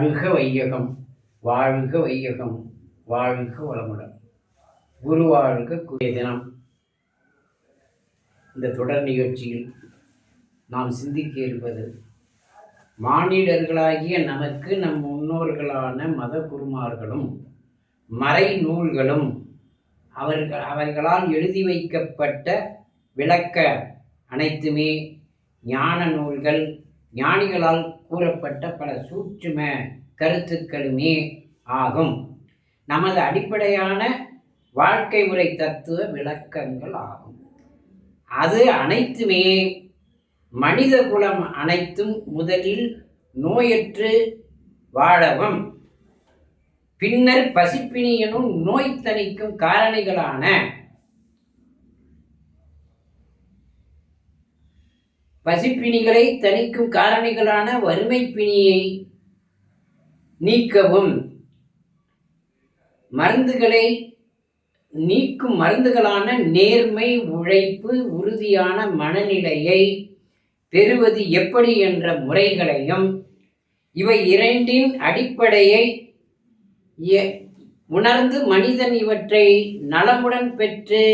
வாழ்க வையகம் வாழ்க வையகம் வாழ்க வளமுடன். குரு வாழ்க குரிய தினம் இந்த தொடர் நிகழ்ச்சியில் நாம் சிந்திக்க இருப்பது மானிடர்களாகிய நமக்கு நம் முன்னோர்களான மத குருமார்களும் மறை நூல்களும் அவர்கள் அவர்களால் எழுதி வைக்கப்பட்ட விளக்க அனைத்துமே ஞான நூல்கள் ஞானிகளால் கூறப்பட்ட பல சூட்சும கருத்துக்களுமே ஆகும். நமது அடிப்படையான வாழ்க்கை முறை தத்துவ விளக்கங்கள் ஆகும். அது அனைத்துமே மனித குலம் அனைத்தும் முதலில் நோயற்று வாழவும் பின்னர் பசிப்பினியனும் நோய் தணிக்கும் காரணிகளான பசிப்பிணிகளை தணிக்கும் காரணிகளான வறுமை பிணியை நீக்கவும். மருந்துகளை நீக்கும் மருந்துகளான நேர்மை உழைப்பு உறுதியான மனநிலையை பெறுவது எப்படி என்ற முறைகளையும் இவை இரண்டின் அடிப்படையை உணர்ந்து மனிதன் இவற்றை நலமுடன் பெற்று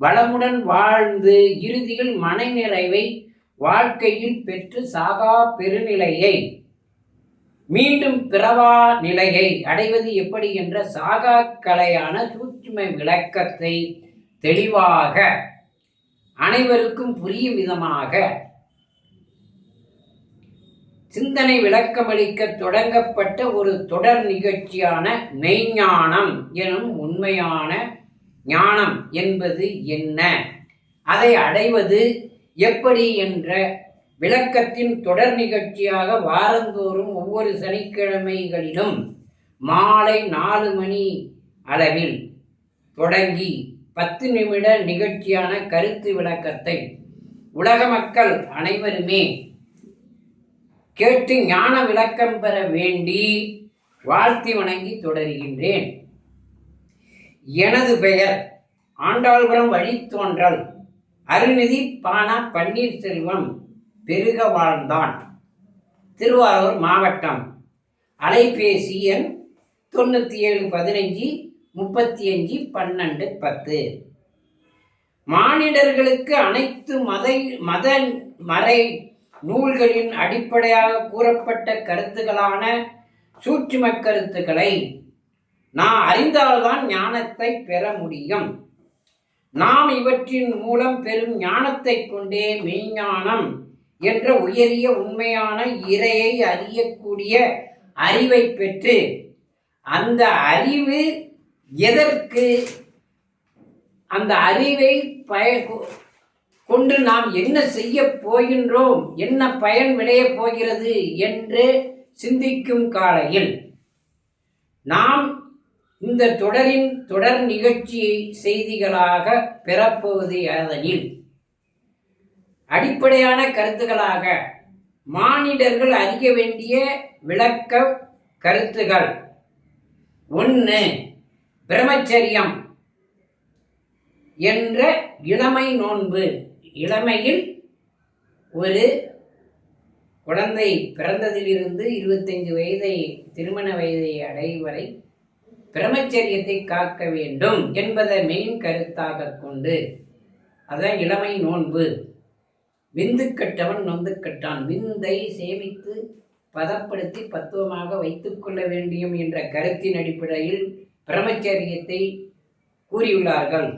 வளமுடன் வாழ்ந்து இறுதியில் மனநிறைவை வாழ்க்கையில் பெற்று சாகா பெருநிலையை மீண்டும் பிறவா நிலையை அடைவது எப்படி என்ற சாகா கலையான சூட்சும விளக்கத்தை தெளிவாக அனைவருக்கும் புரியும் விதமாக சிந்தனை விளக்கமளிக்க தொடங்கப்பட்ட ஒரு தொடர் நிகழ்ச்சியான மெய்ஞானம் எனும் உண்மையான ஞானம் என்பது என்ன? அதை அடைவது எப்படி என்ற விளக்கத்தின் தொடர் நிகழ்ச்சியாக வாரந்தோறும் ஒவ்வொரு சனிக்கிழமைகளிலும் மாலை நாலு மணி அளவில் தொடங்கி பத்து நிமிட நிகழ்ச்சியான கருத்து விளக்கத்தை உலக மக்கள் அனைவருமே கேட்டு ஞான விளக்கம் பெற வேண்டி வாழ்த்தி வணங்கி தொடர்கின்றேன். எனது பெயர் ஆண்டாள்புரம் வழித்தோன்றல் அருள்நிதி பானா பன்னீர்செல்வம் பெருக வாழ்ந்தான். திருவாரூர் மாவட்டம். அலைபேசி எண் தொண்ணூற்றி ஏழு பதினஞ்சு முப்பத்தி அஞ்சு பன்னெண்டு பத்து. மானிடர்களுக்கு அனைத்து மத மத மறை நூல்களின் அடிப்படையாக கூறப்பட்ட கருத்துக்களான சூட்சும கருத்துக்களை நான் அறிந்தால்தான் ஞானத்தை பெற முடியும். நாம் இவற்றின் மூலம் பெறும் ஞானத்தை கொண்டே மெய்ஞானம் என்ற உயரிய உண்மையான இறையை அறியக்கூடிய அறிவை பெற்று அந்த அறிவு எதற்கு? அந்த அறிவை பய கொண்டு நாம் என்ன செய்ய போகின்றோம்? என்ன பயன் விளையப் போகிறது? என்று சிந்திக்கும் காலையில் நாம் இந்த தொடரின் தொடர் நிகழ்ச்சி செய்திகளாக பெறப்போவது அதனில் அடிப்படையான கருத்துக்களாக மானிடர்கள் அறிய வேண்டிய விளக்க கருத்துகள். ஒன்று பிரம்மச்சரியம் என்ற இளமை நோன்பு. இளமையில் ஒரு குழந்தை பிறந்ததிலிருந்து இருபத்தைந்து வயதை திருமண வயதை அடைவரை பிரம்மச்சரியத்தை காக்க வேண்டும் என்பதை மெயின் கருத்தாக கொண்டு. அதான் இளமை நோன்பு. விந்து கட்டவன் நொந்து கட்டான் விந்தை சேமித்து பதப்படுத்தி பத்துவமாக வைத்துக்கொள்ள வேண்டும் என்ற கருத்தின் அடிப்படையில் பிரம்மச்சரியத்தை கூறியுள்ளார்கள்.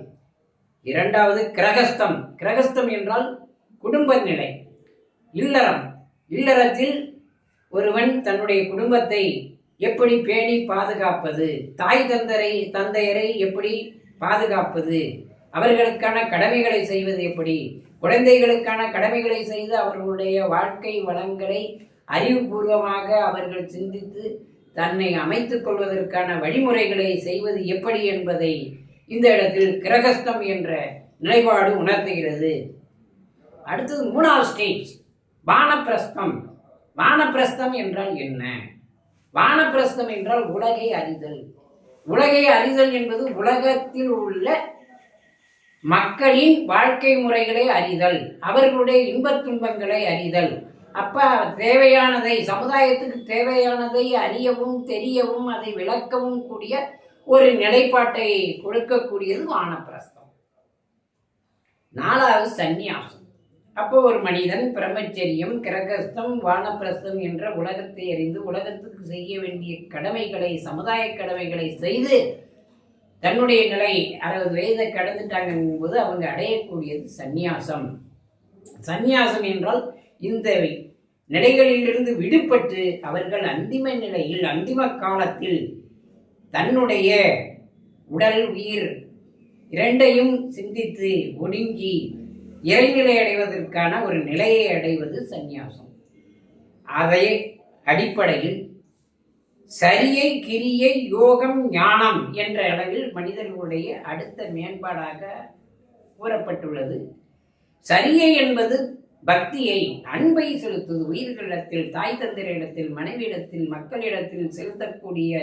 இரண்டாவது கிரகஸ்தம். கிரகஸ்தம் என்றால் குடும்ப நிலை இல்லறம். இல்லறத்தில் ஒருவன் தன்னுடைய குடும்பத்தை எப்படி பேணி பாதுகாப்பது? தாய் தந்தரை தந்தையரை எப்படி பாதுகாப்பது? அவர்களுக்கான கடமைகளை செய்வது எப்படி? குழந்தைகளுக்கான கடமைகளை செய்து அவர்களுடைய வாழ்க்கை வளங்களை அறிவுபூர்வமாக அவர்கள் சிந்தித்து தன்னை அமைத்துக் கொள்வதற்கான வழிமுறைகளை செய்வது எப்படி என்பதை இந்த இடத்தில் கிரகஸ்தம் என்ற நிலைப்பாடு உணர்த்துகிறது. அடுத்தது மூணாவது ஸ்டேஜ். வானப்பிரஸ்தம். வானப்பிரஸ்தம் என்றால் என்ன? வானப்பிரஸ்தம் என்றால் உலகை அறிதல். உலகை அறிதல் என்பது உலகத்தில் உள்ள மக்களின் வாழ்க்கை முறைகளை அறிதல் அவர்களுடைய இன்பத் துன்பங்களை அறிதல். அப்ப தேவையானதை சமுதாயத்துக்கு தேவையானதை அறியவும் தெரியவும் அதை விளக்கவும் கூடிய ஒரு நிலைப்பாட்டை கொடுக்கக்கூடியது வானப்பிரஸ்தம். நாலாவது சந்நியாசம். அப்போ ஒரு மனிதன் பிரம்மச்சரியம் கிரகஸ்தம் வானப்பிரஸ்தம் என்ற உலகத்தை அறிந்து உலகத்துக்கு செய்ய வேண்டிய கடமைகளை சமுதாய கடமைகளை செய்து தன்னுடைய நிலை அறுபது வயதை கடந்துட்டாங்க போது அவங்க அடையக்கூடியது சந்நியாசம். சந்நியாசம் என்றால் இந்த நிலைகளிலிருந்து விடுபட்டு அவர்கள் அந்திம நிலையில் அந்திம காலத்தில் தன்னுடைய உடல் உயிர் இரண்டையும் சிந்தித்து ஒடுங்கி இறைநிலை அடைவதற்கான ஒரு நிலையை அடைவது சந்நியாசம். அதை அடிப்படையில் சரியை கிரியை யோகம் ஞானம் என்ற அளவில் மனிதர்களுடைய அடுத்த மேம்பாடாக கூறப்பட்டுள்ளது. சரியை என்பது பக்தியை அன்பை செலுத்துவது. உயிர்களிடத்தில் தாய் தந்தையரிடத்தில் மனைவியிடத்தில் மக்களிடத்தில் செலுத்தக்கூடிய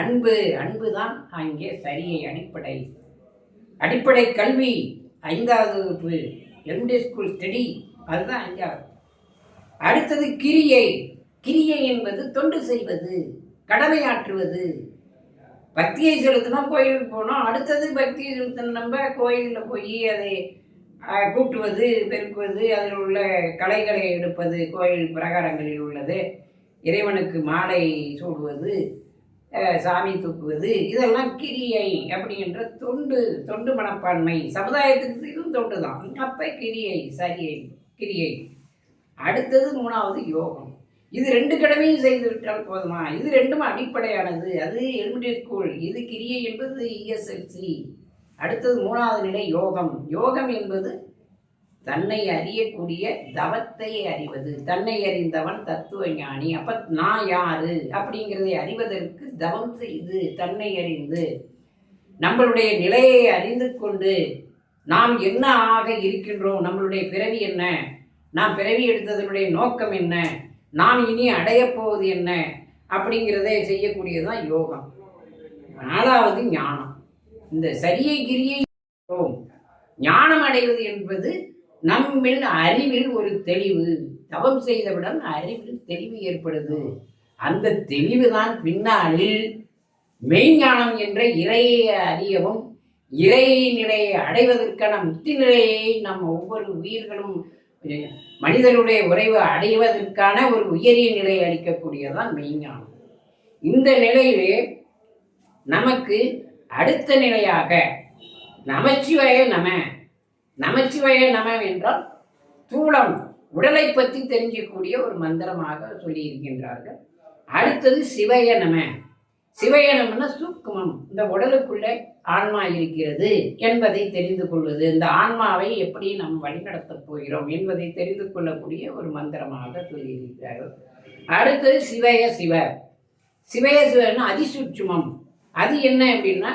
அன்பு அன்பு தான் அங்கே சரியை அடிப்படை. அடிப்படை கல்வி ஐந்தாவது வகுப்பு. எம்டி ஸ்கூல் ஸ்டடி அதுதான் அஞ்சாவது அடுத்தது கிரியை. கிரியை என்பது தொண்டு செய்வது கடமையாற்றுவது. பக்தியை செலுத்தணும் கோயிலுக்கு போனோம் அடுத்தது பக்தியை செலுத்தணும். நம்ம கோயிலில் போய் அதை கூட்டுவது பெருக்குவது அதில் உள்ள கலைகளை எடுப்பது கோயில் பிரகாரங்களில் உள்ளது. இறைவனுக்கு மாலை சூடுவது சாமி தூக்குவது. இதெல்லாம் கிரியை அப்படின்ற தொண்டு தொண்டு மனப்பான்மை. சமுதாயத்துக்கு இதுவும் தொண்டு தான் அப்போ கிரியை சரியை கிரியை. அடுத்தது மூணாவது யோகம். இது ரெண்டு கடமையும் செய்து விட்டால் போதுமா? இது ரெண்டும் அடிப்படையானது. அது எலிமெண்டரி இது கிரியை என்பது இஎஸ்எல்சி. அடுத்தது மூணாவது நிலை யோகம். யோகம் என்பது தன்னை அறியக்கூடிய தவத்தை அறிவது. தன்னை அறிந்தவன் தத்துவ ஞானி. அப்ப நான் யாரு? அப்படிங்கிறதை அறிவதற்கு தவம் செய்து தன்னை அறிந்து நம்மளுடைய நிலையை அறிந்து கொண்டு நாம் என்ன ஆக இருக்கின்றோம்? நம்மளுடைய பிறவி என்ன? நாம் பிறவி எடுத்ததனுடைய நோக்கம் என்ன? நாம் இனி அடையப் போவது என்ன? அப்படிங்கிறதை செய்யக்கூடியதுதான் யோகம். நாலாவது ஞானம். இந்த சரியை கிரியை ஞானம் அடைவது என்பது நம்மில் அறிவில் ஒரு தெளிவு. தவம் செய்தவுடன் அறிவில் தெளிவு ஏற்படுது. அந்த தெளிவுதான் பின்னாளில் மெய்ஞானம் என்ற இறையை அறியவும் இறை நிலையை அடைவதற்கான முக்தி நிலையை நம் ஒவ்வொரு உயிர்களும் மனிதனுடைய உறைவு அடைவதற்கான ஒரு உயரிய நிலையை அளிக்கக்கூடியதான் மெய்ஞானம் இந்த நிலையிலே நமக்கு அடுத்த நிலையாக நமச்சிவாய நம நமச்சிவாய நமம் என்றால் தூளம் உடலை பற்றி தெரிஞ்சக்கூடிய ஒரு மந்திரமாக சொல்லியிருக்கின்றார்கள். அடுத்தது சிவய நம சிவய சூக்குமம் இந்த உடலுக்குள்ளே ஆன்மா இருக்கிறது என்பதை தெரிந்து கொள்வது. இந்த ஆன்மாவை எப்படி நாம் வழிநடத்தப் போகிறோம் என்பதை தெரிந்து கொள்ளக்கூடிய ஒரு மந்திரமாக சொல்லியிருக்கிறார்கள். அடுத்தது சிவய சிவ. சிவய சிவன்னா அதிசூட்சுமம். அது என்ன அப்படின்னா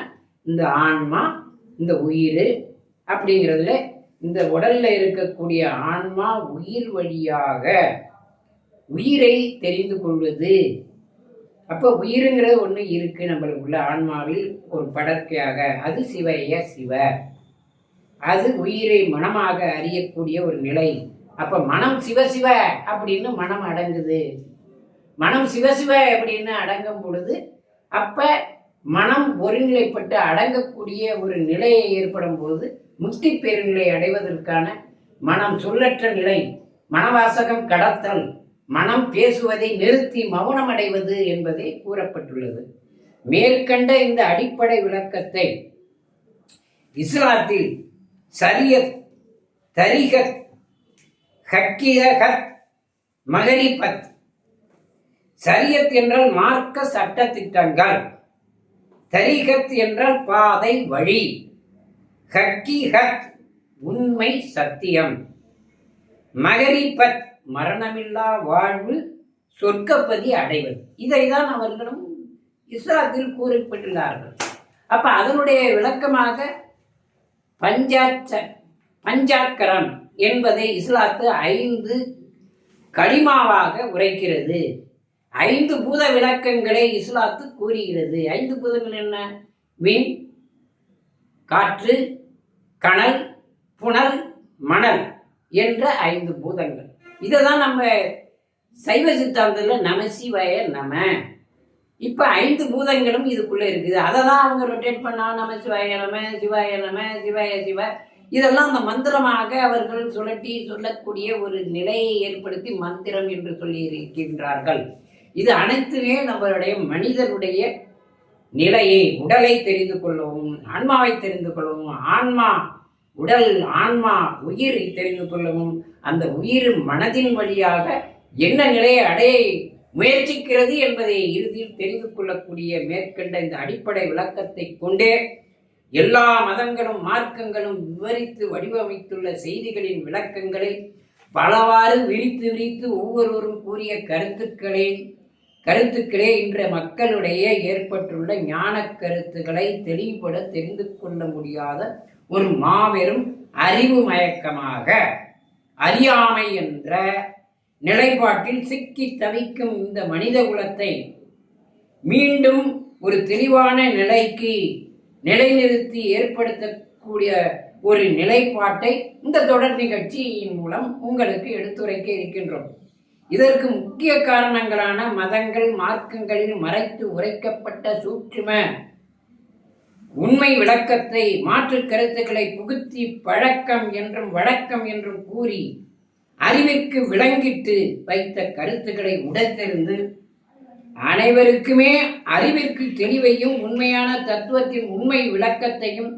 இந்த ஆன்மா இந்த உயிர் அப்படிங்கிறதுல இந்த உடல்ல இருக்கக்கூடிய ஆன்மா உயிர் வழியாக உயிரை தெரிந்து கொள்வது. அப்போ உயிருங்கிறது ஒன்று இருக்கு நம்மளுக்குள்ள ஆன்மாவில் ஒரு படற்கையாக அது சிவைய சிவ. அது உயிரை மனமாக அறியக்கூடிய ஒரு நிலை. அப்போ மனம் சிவ சிவ அப்படின்னு மனம் அடங்குது. மனம் சிவ சிவ அப்படின்னு அடங்கும் பொழுது அப்ப மனம் ஒருநிலைப்பட்டு அடங்கக்கூடிய ஒரு நிலையை ஏற்படும் போது முக்தி பெருநிலை அடைவதற்கான மனம் சொல்லற்ற நிலை மனவாசகம் கடத்தல் மனம் பேசுவதை நிறுத்தி மௌனம் அடைவது என்பதே கூறப்பட்டுள்ளது. மேற்கண்ட இந்த அடிப்படை விளக்கத்தை இஸ்லாத்தில் சரியத் தரிகத் ஹக்கியகத் மகரிபத் சரியத் என்றால் மார்க்க சட்ட திட்டங்கள் தரிகத் என்றால் பாதை வழி. ஹக்கீஹத் உண்மை சத்தியம். மகரிபத் மரணமில்லா வாழ்வு சொர்க்கப்பதி அடைவது. இதைதான் அவர்களும் இஸ்லாத்தில் கூறப்பட்டுள்ளார்கள். அப்ப அதனுடைய விளக்கமாக பஞ்சாச்ச பஞ்சாக்கரம் என்பதை இஸ்லாத்து ஐந்து களிமாவாக உரைக்கிறது. ஐந்து பூத விளக்கங்களை இஸ்லாத்து கூறுகிறது. ஐந்து பூதங்கள் என்ன? வின் காற்று கணல் புனல் மணல் என்ற ஐந்து பூதங்கள். இதை தான் நம்ம சைவ சித்தாந்தத்தில் நமசிவய நம. இப்போ ஐந்து பூதங்களும் இதுக்குள்ள இருக்குது. அதை தான் அவங்க ரொட்டேட் பண்ணா நம சிவாய நம சிவாய நம சிவாய சிவ. இதெல்லாம் அந்த மந்திரமாக அவர்கள் சுழட்டி சொல்லக்கூடிய ஒரு நிலையை ஏற்படுத்தி மந்திரம் என்று சொல்லி இருக்கின்றார்கள். இது அனைத்துமே நம்மளுடைய மனிதனுடைய நிலையை உடலை தெரிந்து கொள்ளவும் ஆன்மாவை தெரிந்து கொள்ளவும் ஆன்மா உடல் ஆன்மா உயிரை தெரிந்து கொள்ளவும் அந்த உயிர் மனதின் வழியாக என்ன நிலையை அடைய முயற்சிக்கிறது என்பதை இறுதியில் தெரிந்து கொள்ளக்கூடிய மேற்கண்ட இந்த அடிப்படை விளக்கத்தை கொண்டே எல்லா மதங்களும் மார்க்கங்களும் விவரித்து வடிவமைத்துள்ள செய்திகளின் விளக்கங்களை பலவாறு விரித்து விரித்து ஒவ்வொருவரும் கூறிய கருத்துக்களின் கருத்துக்களே இன்று மக்களுடைய ஏற்பட்டுள்ள ஞான கருத்துக்களை தெளிவுபட தெரிந்து கொள்ள முடியாத ஒரு மாபெரும் அறிவு மயக்கமாக அறியாமை என்ற நிலைப்பாட்டில் சிக்கி தவிக்கும் இந்த மனித குலத்தை மீண்டும் ஒரு தெளிவான நிலைக்கு நிலைநிறுத்தி ஏற்படுத்தக்கூடிய ஒரு நிலைப்பாட்டை இந்த தொடர் நிகழ்ச்சியின் மூலம் உங்களுக்கு எடுத்துரைக்க இருக்கின்றோம். இதற்கு முக்கிய காரணங்களான மதங்கள் மார்க்கங்களில் மறைத்து உரைக்கப்பட்ட சூற்றும உண்மை விளக்கத்தை மாற்று கருத்துக்களை புகுத்தி பழக்கம் என்றும் வழக்கம் என்றும் கூறி அறிவிற்கு விளங்கிட்டு வைத்த கருத்துக்களை உடைத்தெறிந்து அனைவருக்குமே அறிவிற்கு தெளிவையும் உண்மையான தத்துவத்தின் உண்மை விளக்கத்தையும்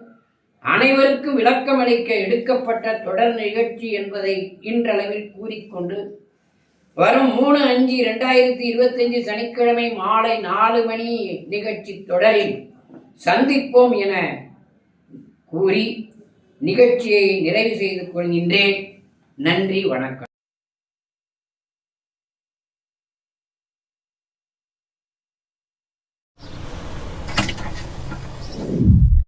அனைவருக்கும் விளக்கமளிக்க எடுக்கப்பட்ட தொடர் நிகழ்ச்சி என்பதை இன்றளவில் கூறிக்கொண்டு வரும் மூணு அஞ்சு ரெண்டாயிரத்தி இருபத்தஞ்சு சனிக்கிழமை மாலை நாலு மணி நிகழ்ச்சி தொடரில் சந்திப்போம் என கூறி நிகழ்ச்சியை நிறைவு செய்து கொள்கின்றேன். நன்றி வணக்கம்.